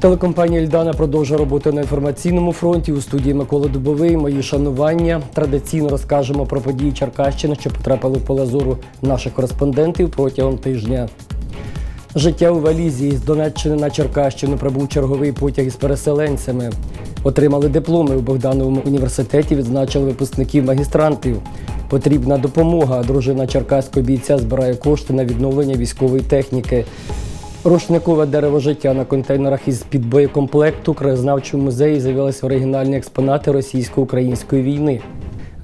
Телекомпанія Ільдана продовжує роботу на інформаційному фронті. У студії Микола Дубовий. Мої шанування. Традиційно розкажемо про події Черкащини, що потрапили в поле зору наших кореспондентів протягом тижня. Життя у валізі з Донеччини на Черкащину прибув черговий потяг із переселенцями. Отримали дипломи у Богдановому університеті, відзначили випускників магістрантів. Потрібна допомога. Дружина черкаського бійця збирає кошти на відновлення військової техніки. Рушникове дерево життя на контейнерах із під боєкомплекту краєзнавчого музеї з'явилися оригінальні експонати російсько-української війни.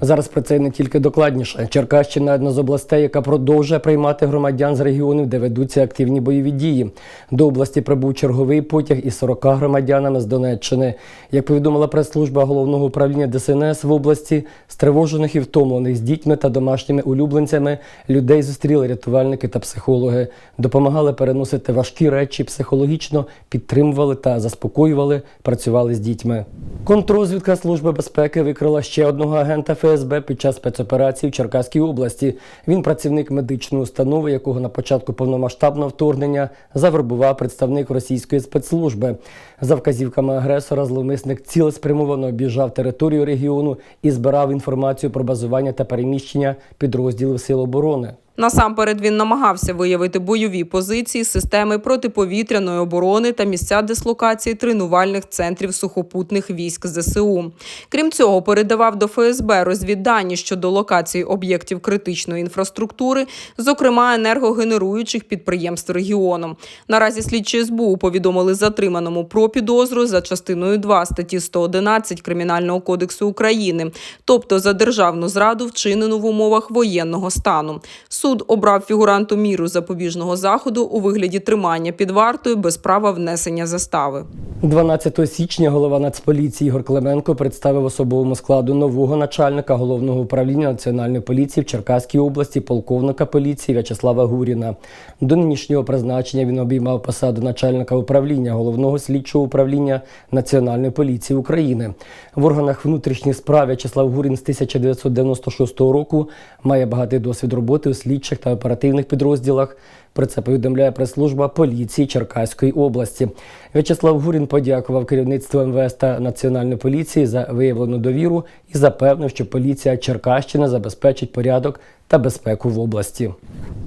Зараз про це не тільки докладніше. Черкащина одна з областей, яка продовжує приймати громадян з регіонів, де ведуться активні бойові дії. До області прибув черговий потяг із 40 громадянами з Донеччини. Як повідомила прес-служба головного управління ДСНС в області, стривожених і втомлених з дітьми та домашніми улюбленцями людей зустріли рятувальники та психологи, допомагали переносити важкі речі, психологічно підтримували та заспокоювали, працювали з дітьми. Контррозвідка Служби безпеки викрила ще одного агента ФСБ під час спецоперації в Черкаській області. Він працівник медичної установи, якого на початку повномасштабного вторгнення завербував представник російської спецслужби. За вказівками агресора, зловмисник цілеспрямовано об'їжджав територію регіону і збирав інформацію про базування та переміщення підрозділів Сил оборони. Насамперед він намагався виявити бойові позиції системи протиповітряної оборони та місця дислокації тренувальних центрів сухопутних військ ЗСУ. Крім цього, передавав до ФСБ розвіддані щодо локації об'єктів критичної інфраструктури, зокрема енергогенеруючих підприємств регіону. Наразі слідчі СБУ повідомили затриманому про підозру за частиною 2 статті 111 Кримінального кодексу України, тобто за державну зраду, вчинену в умовах воєнного стану. Суд обрав фігуранту міру запобіжного заходу у вигляді тримання під вартою без права внесення застави. 12 січня голова Нацполіції Ігор Клименко представив особовому складу нового начальника головного управління національної поліції в Черкаській області, полковника поліції В'ячеслава Гуріна. До нинішнього призначення він обіймав посаду начальника управління головного слідчого управління Національної поліції України. В органах внутрішніх справ В'ячеслав Гурін з 1996 року має багатий досвід роботи у слідчих та оперативних підрозділах. Про це повідомляє прес-служба поліції Черкаської області. В'ячеслав Гурін подякував керівництву МВС та Національної поліції за виявлену довіру і запевнив, що поліція Черкащини забезпечить порядок та безпеку в області.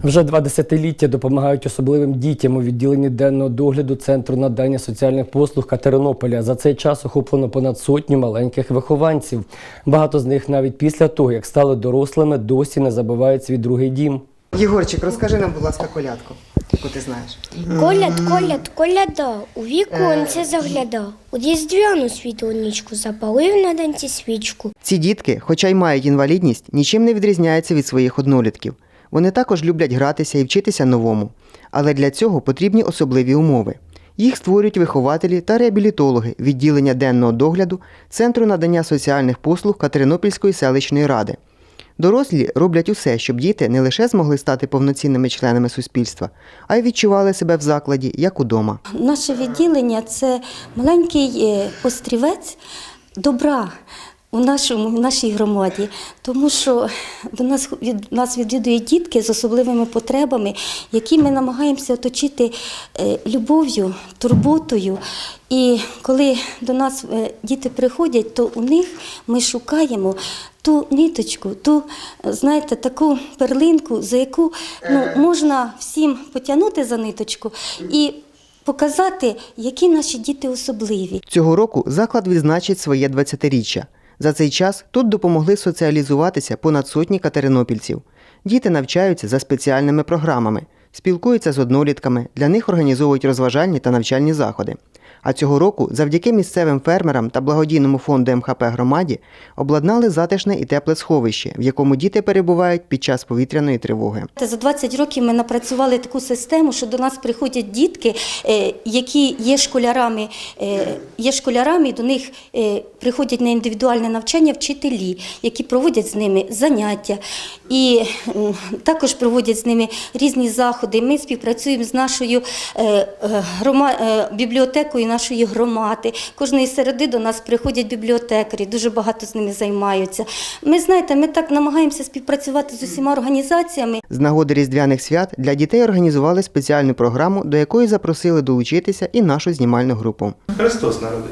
Вже два десятиліття допомагають особливим дітям у відділенні денного догляду Центру надання соціальних послуг Катеринополя. За цей час охоплено понад сотню маленьких вихованців. Багато з них навіть після того, як стали дорослими, досі не забувають свій другий дім. Єгорчик, розкажи нам, будь ласка, колядку, яку ти знаєш. Коляд, коляд, коляда, у віконце загляда, у різдвяну світлонічку запалив на данці свічку. Ці дітки, хоча й мають інвалідність, нічим не відрізняються від своїх однолітків. Вони також люблять гратися і вчитися новому. Але для цього потрібні особливі умови. Їх створюють вихователі та реабілітологи відділення денного догляду Центру надання соціальних послуг Катеринопільської селищної ради. Дорослі роблять усе, щоб діти не лише змогли стати повноцінними членами суспільства, а й відчували себе в закладі як удома. Наше відділення це маленький е, острівець добра у нашому в нашій громаді, тому що до нас від нас відвідують дітки з особливими потребами, які ми намагаємося оточити е, любов'ю, турботою. І коли до нас е, діти приходять, то у них ми шукаємо ту ниточку, ту, е, знаєте, таку перлинку, за яку ну, можна всім потягнути за ниточку і показати, які наші діти особливі. Цього року заклад відзначить своє 20-річчя. За цей час тут допомогли соціалізуватися понад сотні катеринопільців. Діти навчаються за спеціальними програмами, спілкуються з однолітками, для них організовують розважальні та навчальні заходи. А цього року, завдяки місцевим фермерам та благодійному фонду МХП громаді, обладнали затишне і тепле сховище, в якому діти перебувають під час повітряної тривоги. За 20 років ми напрацювали таку систему, що до нас приходять дітки, е, які є школярами, е, є школярами, і до них е, приходять на індивідуальне навчання вчителі, які проводять з ними заняття і також проводять з ними різні заходи. Ми співпрацюємо з нашою бібліотекою нашої громади. Кожної середи до нас приходять бібліотекарі, дуже багато з ними займаються. Ми знаєте, ми так намагаємося співпрацювати з усіма організаціями. З нагоди різдвяних свят для дітей організували спеціальну програму, до якої запросили долучитися і нашу знімальну групу. Христос народив.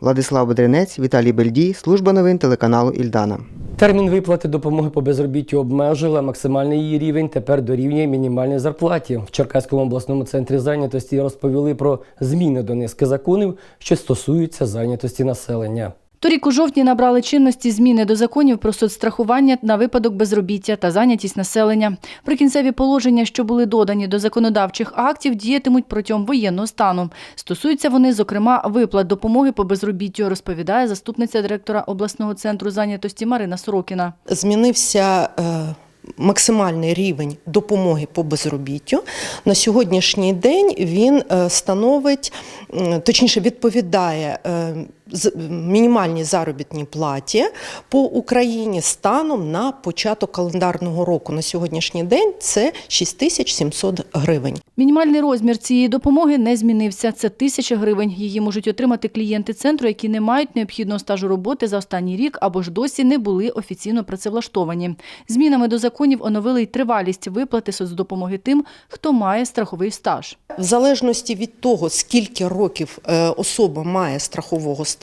Владислав Бедренець, Віталій Бельдій, служба новин телеканалу Ільдана. Термін виплати допомоги по безробіттю обмежили, максимальний її рівень тепер дорівнює мінімальній зарплаті. В Черкаському обласному центрі зайнятості розповіли про зміни до низки законів, що стосуються зайнятості населення. Торік у жовтні набрали чинності зміни до законів про соцстрахування на випадок безробіття та зайнятість населення. Прикінцеві положення, що були додані до законодавчих актів, діятимуть протягом воєнного стану. Стосуються вони, зокрема, виплат допомоги по безробіттю, розповідає заступниця директора обласного центру зайнятості Марина Сорокіна. змінився е, максимальний рівень допомоги по безробіттю. На сьогоднішній день він е, становить, точніше, відповідає е, мінімальній заробітній платі по Україні станом на початок календарного року. На сьогоднішній день це 6700 гривень. Мінімальний розмір цієї допомоги не змінився. Це тисяча гривень. Її можуть отримати клієнти центру, які не мають необхідного стажу роботи за останній рік або ж досі не були офіційно працевлаштовані. Змінами до законів оновили й тривалість виплати соцдопомоги тим, хто має страховий стаж. В залежності від того, скільки років е, особа має страхового стажу,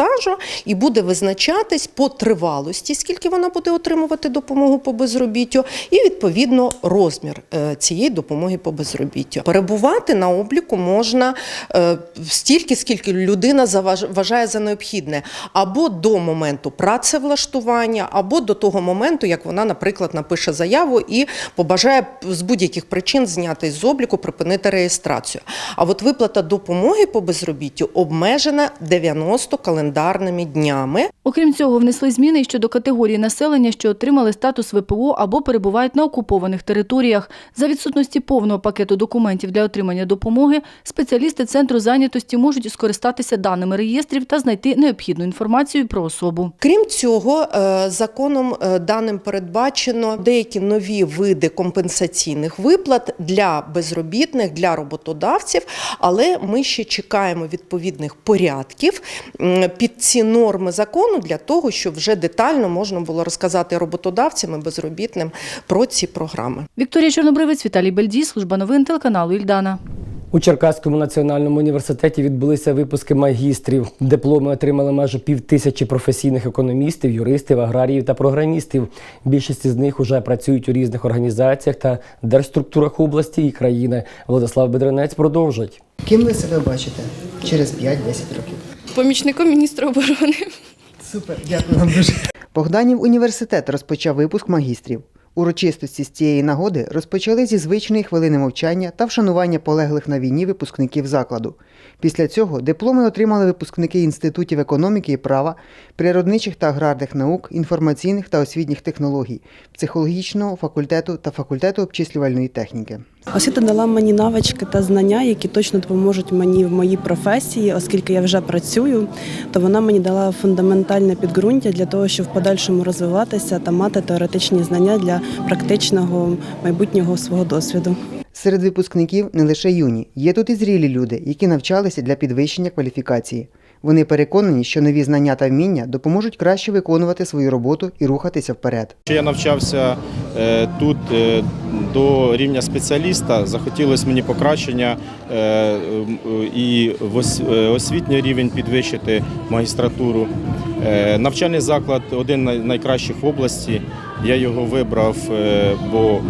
і буде визначатись по тривалості, скільки вона буде отримувати допомогу по безробіттю, і відповідно розмір е, цієї допомоги по безробіттю. Перебувати на обліку можна е, стільки, скільки людина вважає за необхідне, або до моменту працевлаштування, або до того моменту, як вона, наприклад, напише заяву і побажає з будь-яких причин зняти з обліку, припинити реєстрацію. А от виплата допомоги по безробіттю обмежена 90 календарними днями. Окрім цього, внесли зміни щодо категорії населення, що отримали статус ВПО або перебувають на окупованих територіях. За відсутності повного пакету документів для отримання допомоги, спеціалісти центру зайнятості можуть скористатися даними реєстрів та знайти необхідну інформацію про особу. Крім цього, е, законом е, даним передбачено деякі нові види компенсаційних виплат для безробітних, для роботодавців, але ми ще чекаємо відповідних порядків під ці норми закону для того, щоб вже детально можна було розказати роботодавцям і безробітним про ці програми. Вікторія Чорнобривець, Віталій Бельдій, служба новин телеканалу Ільдана. У Черкаському національному університеті відбулися випуски магістрів. Дипломи отримали майже півтисячі професійних економістів, юристів, аграріїв та програмістів. Більшість з них уже працюють у різних організаціях та держструктурах області і країни. Владислав Бедренець продовжить. Ким ви себе бачите через 5-10 років? Помічником міністра оборони. Супер, дякую вам дуже. Богданів університет розпочав випуск магістрів. Урочистості з цієї нагоди розпочали зі звичної хвилини мовчання та вшанування полеглих на війні випускників закладу. Після цього дипломи отримали випускники інститутів економіки і права, природничих та аграрних наук, інформаційних та освітніх технологій, психологічного факультету та факультету обчислювальної техніки. Освіта дала мені навички та знання, які точно допоможуть мені в моїй професії, оскільки я вже працюю, то вона мені дала фундаментальне підґрунтя для того, щоб в подальшому розвиватися та мати теоретичні знання для практичного майбутнього свого досвіду. Серед випускників не лише юні, є тут і зрілі люди, які навчалися для підвищення кваліфікації. Вони переконані, що нові знання та вміння допоможуть краще виконувати свою роботу і рухатися вперед. Я навчався е, тут е, до рівня спеціаліста. Захотілося мені покращення е, і освітній рівень підвищити магістратуру. Навчальний заклад один з найкращих в області. Я його вибрав, е, бо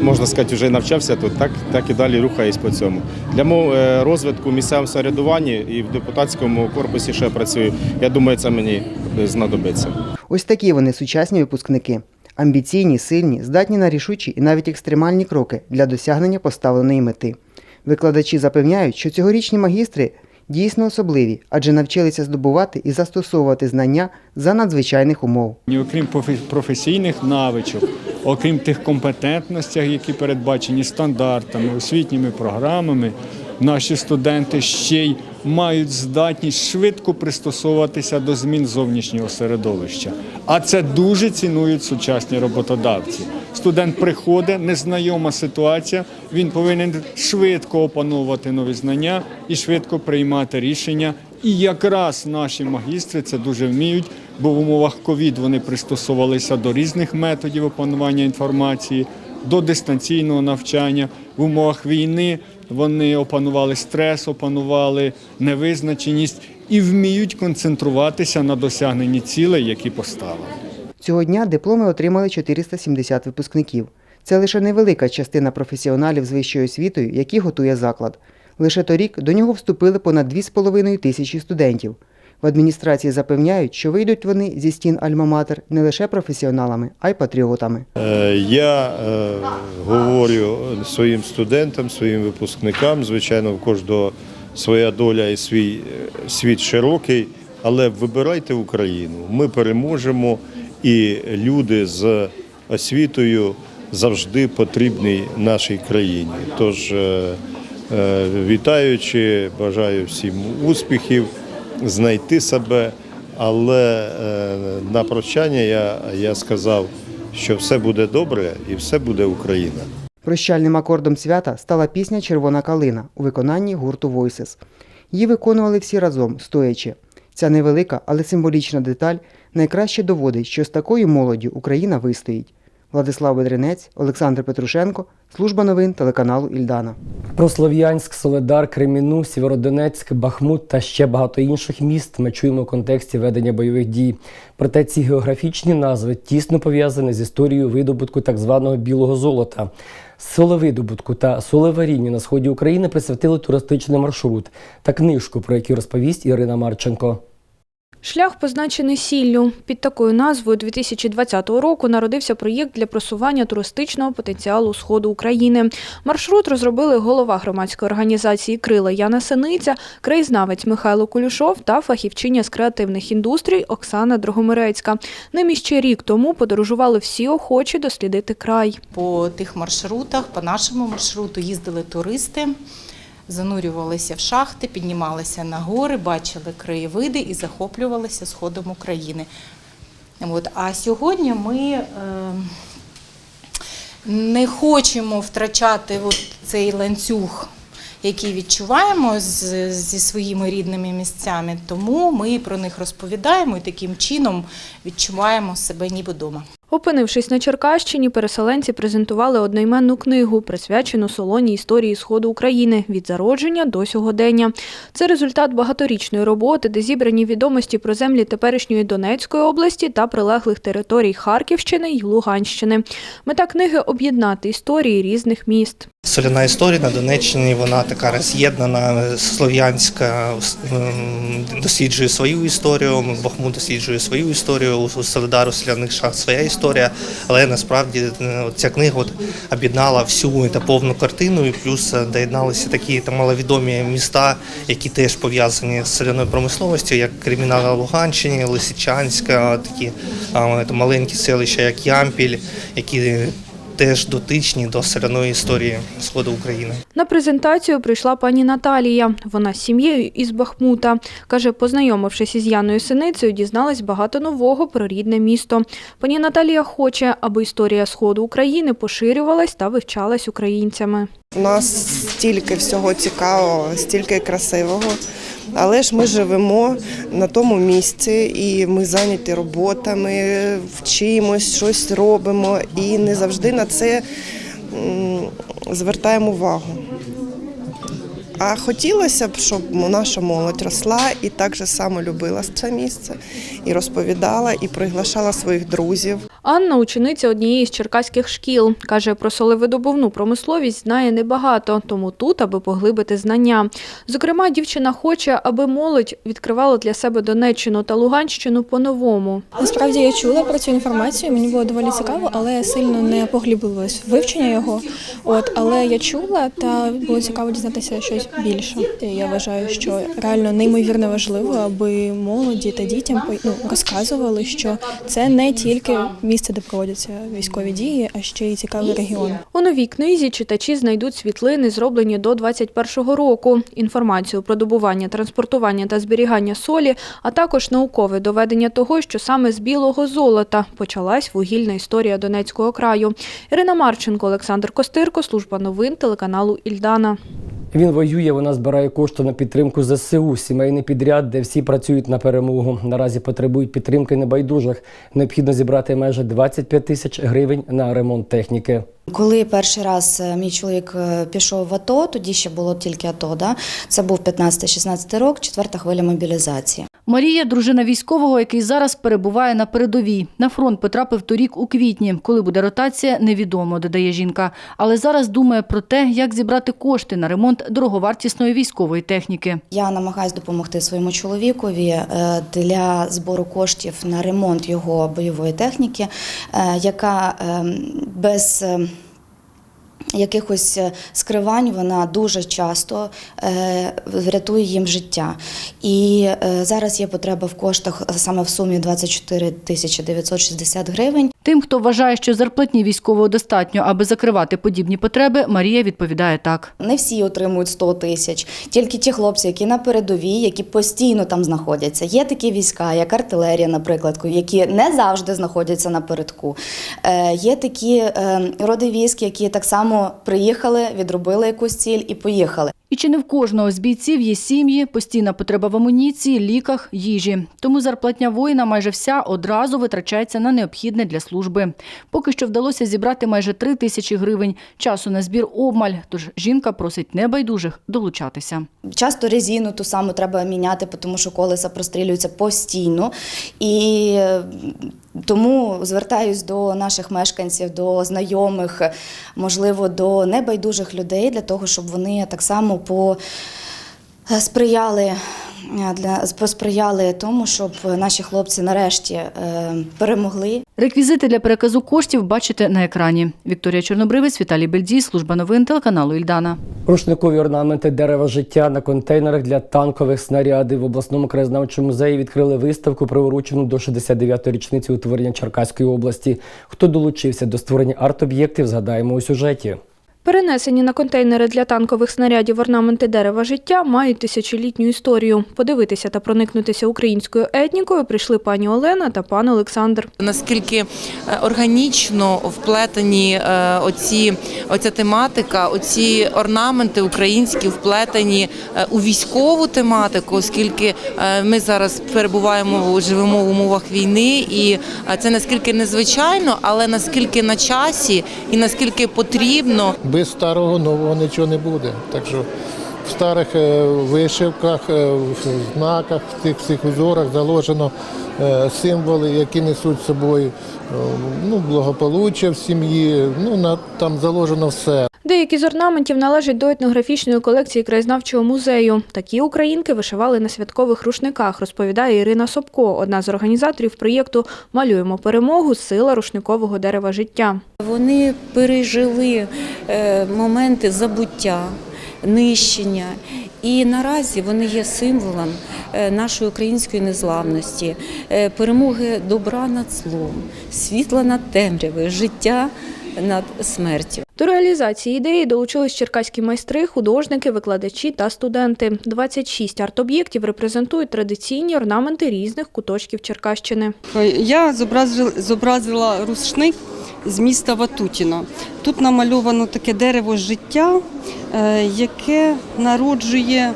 можна сказати, вже навчався тут, так, так і далі рухаюсь по цьому. Для мого е, розвитку місцевого самоврядування і в депутатському корпусі ще працюю. Я думаю, це мені знадобиться. Ось такі вони сучасні випускники. Амбіційні, сильні, здатні на рішучі і навіть екстремальні кроки для досягнення поставленої мети. Викладачі запевняють, що цьогорічні магістри дійсно особливі, адже навчилися здобувати і застосовувати знання за надзвичайних умов. Окрім професійних навичок, окрім тих компетентностей, які передбачені стандартами, освітніми програмами, наші студенти ще й мають здатність швидко пристосовуватися до змін зовнішнього середовища. А це дуже цінують сучасні роботодавці. Студент приходить, незнайома ситуація. Він повинен швидко опановувати нові знання і швидко приймати рішення. І якраз наші магістри це дуже вміють, бо в умовах ковід вони пристосувалися до різних методів опанування інформації, до дистанційного навчання. В умовах війни вони опанували стрес, опанували невизначеність і вміють концентруватися на досягненні цілей, які поставили. Цього дня дипломи отримали 470 випускників. Це лише невелика частина професіоналів з вищою освітою, які готує заклад. Лише торік до нього вступили понад 2,5 тисячі студентів. В адміністрації запевняють, що вийдуть вони зі стін Альма-Матер не лише професіоналами, а й патріотами. Е, Я е, говорю своїм студентам, своїм випускникам, звичайно, в кожного своя доля і свій е, світ широкий, але вибирайте Україну. Ми переможемо, і люди з освітою завжди потрібні нашій країні. Тож, е, е, вітаючи, бажаю всім успіхів, знайти себе. Але е, на прощання я, я сказав, що все буде добре і все буде Україна. Прощальним акордом свята стала пісня Червона калина у виконанні гурту Voices. Її виконували всі разом, стоячи. Ця невелика, але символічна деталь найкраще доводить, що з такою молоддю Україна вистоїть. Владислав Бедренець, Олександр Петрушенко, служба новин телеканалу Ільдана. Про Слов'янськ, Соледар, Креміну, Сєвєродонецьк, Бахмут та ще багато інших міст ми чуємо в контексті ведення бойових дій. Проте ці географічні назви тісно пов'язані з історією видобутку так званого білого золота. Солевидобутку та солеварінню на сході України присвятили туристичний маршрут та книжку, про яку розповість Ірина Марченко. Шлях позначений сіллю. Під такою назвою 2020 року народився проєкт для просування туристичного потенціалу сходу України. Маршрут розробили голова громадської організації Крила Яна Синиця, краєзнавець Михайло Кулюшов та фахівчиня з креативних індустрій Оксана Дрогомирецька. Ним іще рік тому подорожували всі охочі дослідити край. По тих маршрутах, по нашому маршруту їздили туристи, занурювалися в шахти, піднімалися на гори, бачили краєвиди і захоплювалися сходом України. От. А сьогодні ми е, не хочемо втрачати от цей ланцюг, який відчуваємо з, зі своїми рідними місцями, тому ми про них розповідаємо і таким чином відчуваємо себе ніби вдома. Опинившись на Черкащині, переселенці презентували одноіменну книгу, присвячену солоній історії Сходу України від зародження до сьогодення. Це результат багаторічної роботи, де зібрані відомості про землі теперішньої Донецької області та прилеглих територій Харківщини й Луганщини. Мета книги об'єднати історії різних міст. Соляна історія на Донеччині, вона така роз'єднана, слов'янська досліджує свою історію, Бахмут досліджує свою історію, у Солидару Соляних шахт своя історія, але насправді е, ця книга от об'єднала всю та повну картину, і плюс е, доєдналися такі там маловідомі міста, які теж пов'язані з соляною промисловістю, як Кримінал на Луганщині, Лисичанська, такі маленькі селища, як Ямпіль, які теж дотичні до соляної історії сходу України. На презентацію прийшла пані Наталія. Вона з сім'єю із Бахмута. Каже, познайомившись із Яною Синицею, дізналась багато нового про рідне місто. Пані Наталія хоче, аби історія сходу України поширювалась та вивчалась українцями. У нас стільки всього цікавого, стільки красивого. Але ж ми живемо на тому місці, і ми зайняті роботами, вчимось, щось робимо, і не завжди на це звертаємо увагу. А хотілося б, щоб наша молодь росла і так же само любила це місце, і розповідала, і приглашала своїх друзів. Анна учениця однієї з черкаських шкіл. Каже, про солевидобувну промисловість знає небагато, тому тут, аби поглибити знання. Зокрема, дівчина хоче, аби молодь відкривала для себе Донеччину та Луганщину по-новому. Насправді я чула про цю інформацію, мені було доволі цікаво, але я сильно не поглиблювалась в вивчення його. От, але я чула та було цікаво дізнатися щось більше. Я вважаю, що реально неймовірно важливо, аби молоді та дітям ну, розказували, що це не тільки місце, де проводяться військові дії, а ще й цікавий регіон. У новій книзі читачі знайдуть світлини, зроблені до 21-го року, інформацію про добування, транспортування та зберігання солі, а також наукове доведення того, що саме з білого золота почалась вугільна історія Донецького краю. Ірина Марченко, Олександр Костирко, служба новин телеканалу Ільдана. Він воює, вона збирає кошти на підтримку ЗСУ, сімейний підряд, де всі працюють на перемогу. Наразі потребують підтримки небайдужих. Необхідно зібрати майже 25 тисяч гривень на ремонт техніки. Коли перший раз е, мій чоловік е, пішов в АТО, тоді ще було тільки АТО, да? це був 15-16 рок, четверта хвиля мобілізації. Марія, дружина військового, який зараз перебуває на передовій. На фронт потрапив торік у квітні. Коли буде ротація, невідомо, додає жінка. Але зараз думає про те, як зібрати кошти на ремонт дороговартісної військової техніки. Я намагаюся допомогти своєму чоловікові е, для збору коштів на ремонт його бойової техніки, е, яка е, без е, якихось е, скривань вона дуже часто е, врятує їм життя. І е, зараз є потреба в коштах саме в сумі 24 тисячі 960 гривень. Тим, хто вважає, що зарплатні військового достатньо, аби закривати подібні потреби, Марія відповідає так. Не всі отримують 100 тисяч, тільки ті хлопці, які на передовій, які постійно там знаходяться. Є такі війська, як артилерія, наприклад, які не завжди знаходяться на передку. Е, Є такі е, роди військ, які так само приїхали, відробили якусь ціль і поїхали. І чи не в кожного з бійців є сім'ї, постійна потреба в амуніції, ліках, їжі. Тому зарплатня воїна майже вся одразу витрачається на необхідне для служби. Поки що вдалося зібрати майже три тисячі гривень. Часу на збір обмаль, тож жінка просить небайдужих долучатися. Часто резину ту саму треба міняти, тому що колеса прострілюються постійно. І е, тому звертаюсь до наших мешканців, до знайомих, можливо, до небайдужих людей для того, щоб вони так само по е, сприяли. е, Для посприяли тому, щоб наші хлопці нарешті е, перемогли. Реквізити для переказу коштів бачите на екрані. Вікторія Чорнобривець, Віталій Бельдій, служба новин телеканалу Ільдана. Рушникові орнаменти дерева життя на контейнерах для танкових снарядів в обласному краєзнавчому музеї відкрили виставку, приурочену до 69-ї річниці утворення Черкаської області. Хто долучився до створення арт-об'єктів, згадаємо у сюжеті. Перенесені на контейнери для танкових снарядів орнаменти дерева життя мають тисячолітню історію. Подивитися та проникнутися українською етнікою прийшли пані Олена та пан Олександр. Наскільки е, органічно вплетені е, оці, оця тематика, оці орнаменти українські вплетені е, у військову тематику, оскільки ми зараз перебуваємо, живемо в умовах війни, і це наскільки незвичайно, але наскільки на часі і наскільки потрібно. Без старого нового нічого не буде. Так що в старих е, вишивках, е, в знаках, в цих всіх узорах заложено е, символи, які несуть з собою ну, благополуччя в сім'ї. Ну, на, там заложено все. Деякі з орнаментів належать до етнографічної колекції краєзнавчого музею. Такі українки вишивали на святкових рушниках, розповідає Ірина Собко, одна з організаторів проєкту Малюємо перемогу. Сила рушникового дерева життя. Вони пережили е, моменти забуття, нищення. І наразі вони є символом е, нашої української незламності, е, перемоги добра над злом, світла над темрявою, життя над смертю. До реалізації ідеї долучились черкаські майстри, художники, викладачі та студенти. 26 арт-об'єктів репрезентують традиційні орнаменти різних куточків Черкащини. Я зобразила, зобразила рушник з міста Ватутіно. Тут намальовано таке дерево життя, е, яке народжує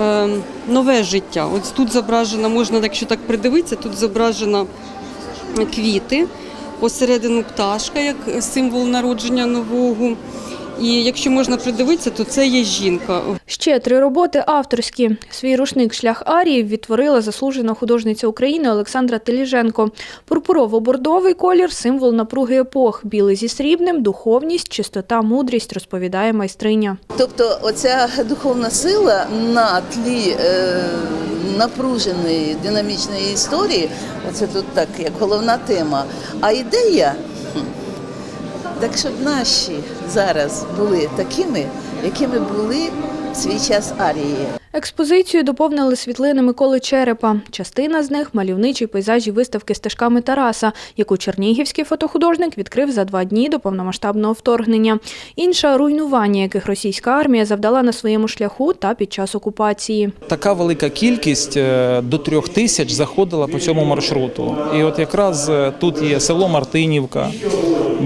е, нове життя. Ось тут зображено, можна, якщо так придивитися, тут зображено квіти, посередину пташка, як символ народження нового. І якщо можна придивитися, то це є жінка. Ще три роботи авторські. Свій рушник Шлях Арії відтворила заслужена художниця України Олександра Теліженко. Пурпурово-бордовий колір символ напруги епох. Білий зі срібним, духовність, чистота, мудрість, розповідає майстриня. Тобто оця духовна сила на тлі е, напруженої динамічної історії, оце тут так як головна тема. А ідея, так щоб наші зараз були такими, якими були в свій час арії. Експозицію доповнили світлини Миколи Черепа. Частина з них мальовничі пейзажі виставки стежками Тараса, яку чернігівський фотохудожник відкрив за два дні до повномасштабного вторгнення. Інша руйнування, яких російська армія завдала на своєму шляху та під час окупації. Така велика кількість е, до трьох тисяч заходила по цьому маршруту. І от якраз е, тут є село Мартинівка.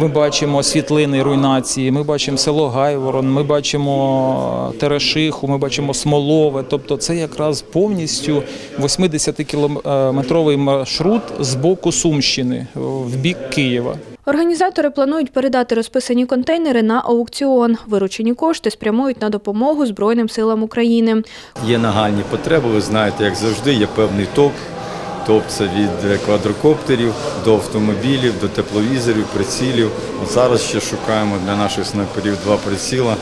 Ми бачимо світлини руйнації, ми бачимо село Гайворон, ми бачимо Терешиху, ми бачимо Смолове. Тобто це якраз повністю 80-кілометровий маршрут з боку Сумщини в бік Києва. Організатори планують передати розписані контейнери на аукціон. Виручені кошти спрямують на допомогу Збройним силам України. Є нагальні потреби, ви знаєте, як завжди, є певний топ. Це від е, квадрокоптерів до автомобілів, до тепловізорів, прицілів. От зараз ще шукаємо для наших снайперів два приціла,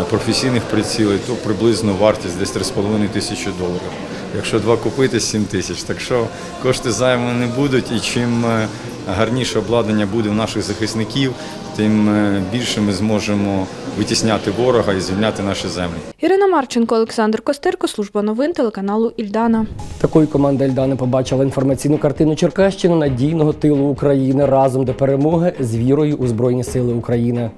е, професійних прицілів, то приблизно вартість десь 3,5 тисячі доларів. Якщо два купити 7 тисяч. Так що кошти зайвими не будуть, і чим е, гарніше обладнання буде в наших захисників, тим більше ми зможемо витісняти ворога і звільняти наші землі. Ірина Марченко, Олександр Костирко, служба новин телеканалу Ільдана. Такою команда Ільдани побачила інформаційну картину Черкащини надійного тилу України разом до перемоги з вірою у Збройні Сили України.